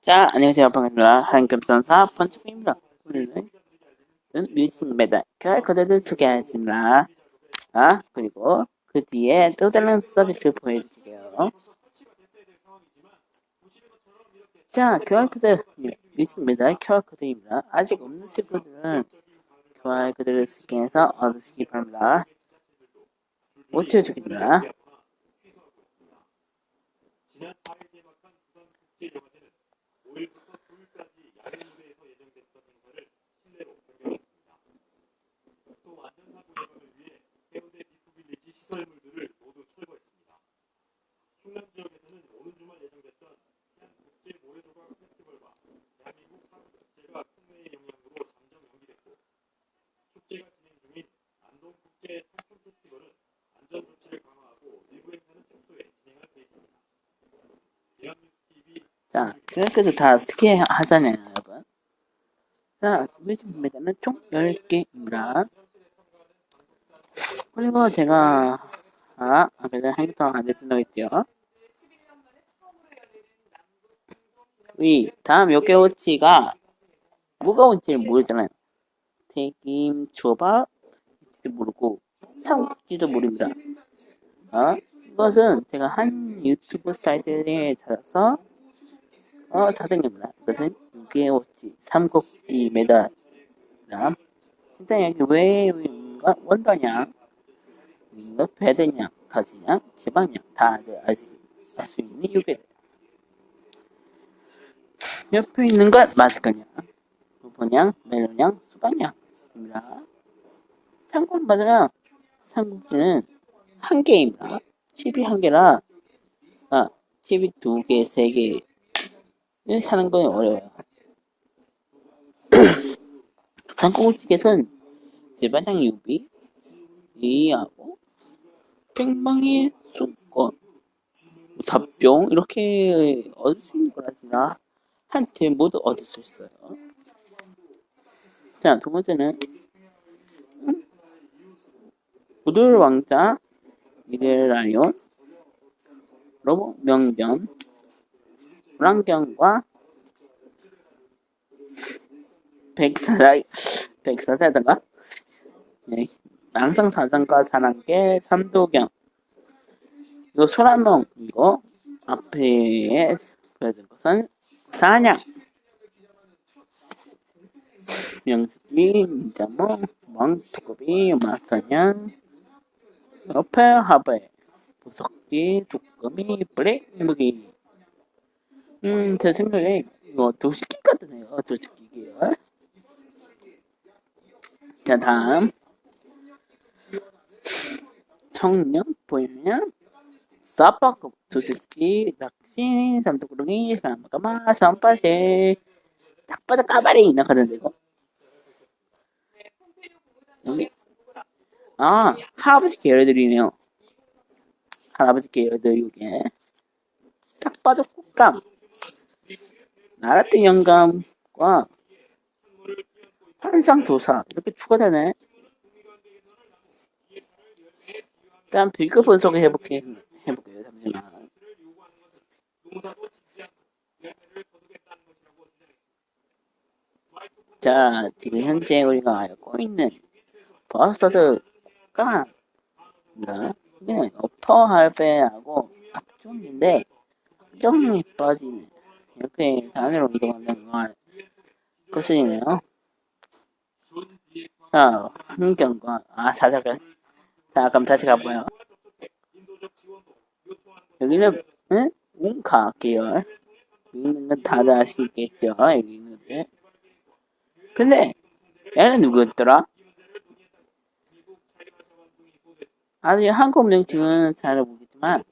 자, 안녕하세요. 반갑습니다. 한금선사 번쩍입니다. 오늘은 뮤직 메달 QR코드를 소개하겠습니다. 아, 그리고 그 뒤에 또 다른 서비스를 보여드릴게요. 자, QR코드, 뮤직 메달 QR코드입니다. 아직 없는 친구들은 QR코드를 스캔해서 얻으시기 바랍니다. 5초 주기입니다. 국제 영화제는 5일부터 9일까지 야외 무대에서 예정됐던 행사를 실내로 변경했습니다. 또 안전사고 예방을 위해 해운대 비프빌리지 시설물들을 모두 철거했습니다. 충남 지역에서는 오는 주말 예정됐던 한 국제 모래조각 페스티벌과 대한민국 사국축제가 큰 영향으로 잠정 연기됐고 축제가 진행 중인 안동 국제 탁성 페스티벌은 안전 조치를 강화하고 일부 행사는 평소에 진행할 계획입니다. 자, QR코드 다 스캔 하잖아요, 여러분. 자, 메달은 총 10개입니다. 그리고 제가, 아, 아까 행성 안 해준다고 했죠. 이 다음 뭐가 온지를 모르잖아요. 튀김, 초밥, 지도 모르고 삼국지도 모릅니다. 어? 이것은 제가 한 유튜브 사이트에 찾아서 어, 사등입니다. 이것은 6개월치 삼국지 메달 다음 일단 여기 왜 원더냐 배드냐 가지냐 지방냐 다들 알수 있는 이유게 옆에 있는 건 마스크냐 부분양 멜로냥 수박냥입니다. 참고로 말하면 삼국지는 한 개입니다. 칩이 한 개라 아 칩이 두 개, 세 개. 사는 건 어려워요. 삼국지에서는 제반장 유비, 이하고 팽방의 수권, 사병 이렇게 얻을 수 있는 거라지나 한팀 모두 얻을 수 있어요. 자, 두 번째는 부들 왕자, 이데라이온, 로봇 명변, 불안경과 백사장, 백사사장가? 네. 낭성사장과 사랑개, 삼도경. 이거 소라몽, 이거 앞에 보여준 것은 사냥. 명수기, 민자몽, 왕토급이, 마사냥, 옆에 하베, 부석기, 두꺼비, 블랙 무기. 음, 제 생각에 이거 도시기 같으네요. 계열. 자, 다음. 청년, 보이면, 싸빠고, 도시기, 낚시, 삼두구릉이, 까마, 선파세, 딱 봐도 까발이 나가던데, 이거. 여기. 아, 할아버지 계열들이네요. 할아버지 계열들, 이게. 딱 봐도 꽃감. 나라트 영감과 환상 도사 이렇게 추가되네. 일단 비교 분석을 해볼게 해볼게요. 잠시만. 자, 지금 현재 우리가 알고 있는 버스터드가 이게 어퍼 할배하고 악종인데 악종이 빠지네. 이렇게 단으로 이동하는 걸 것이네요. 자, 환경과 아 사자가 자 그럼 다시 가봐요. 여기는 응? 웅카 계열 여기는 건 다들 아시겠죠? 여기 있는 게 근데 얘는 누구였더라? 아직 한국 명칭은 잘 모르겠지만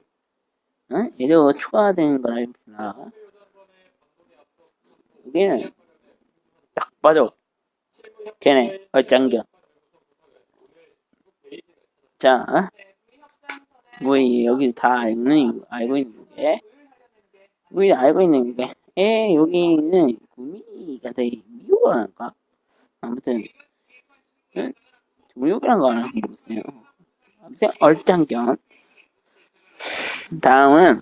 응? 얘도 추가되는 거라 했구나. 여기는 딱 봐도 걔네 얼짱겨. 자뭐 여기 다 알고, 알고 있는 게? 우리 알고 있는 게? 에, 여기는 구미가 되게 미워할까 아무튼 응? 중요한 거는 모르겠어요. 아무튼 얼짱견 다음은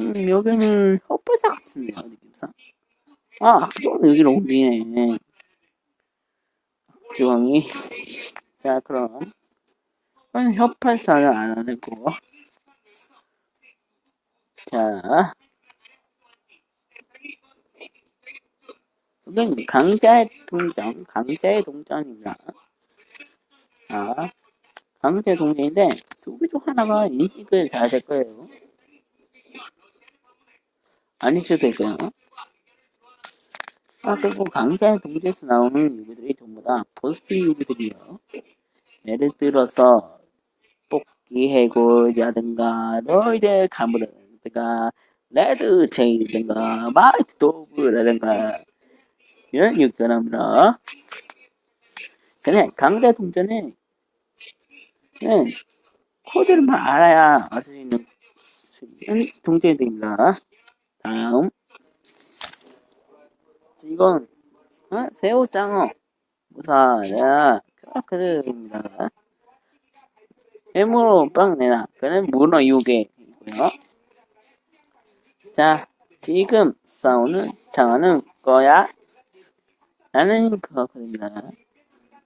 음, 여기는 혓바닥 같은데요, 느낌상. 아, 학종은 여기로 옮기네. 학종이. 자, 그럼. 그럼 협발사는 안 하는 거. 자. 여긴 강자의 동전, 강자의 동전입니다. 아, 강자의 동전인데, 두 개 중 하나가 인식을 잘 될 거예요. 아니셔도 될까요? 아, 그리고 강자의 동전에서 나오는 유비들이 전부 다 보스 유비들이요. 예를 들어서, 뽑기 해골이라든가, 너희들 가물이라든가, 레드 체이라든가, 마이트 도브라든가, 이런 유기랍니다. 그냥 강자 동전은, 그냥 코드를만 알아야 알 수 있는 동전들입니다. 다음. 이건, 어? 새우 장어. 무사야. 크라크들입니다. 해무로 빵 내놔. 그는 문어 유괴이고요. 자, 지금 싸우는 장하는 거야? 라는.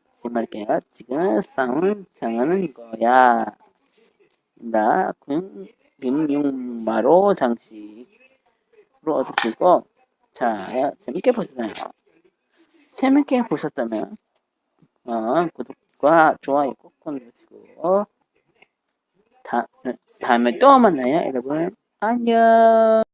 다시 말할게요. 지금 싸우는 장하는 거야. 나 금융마로 장식으 로 얻으시고 자, 재밌게 보셨나요? 재밌게 보셨다면 어, 구독과 좋아요 꼭 눌러주시고 다, 다음에 또 만나요 여러분 안녕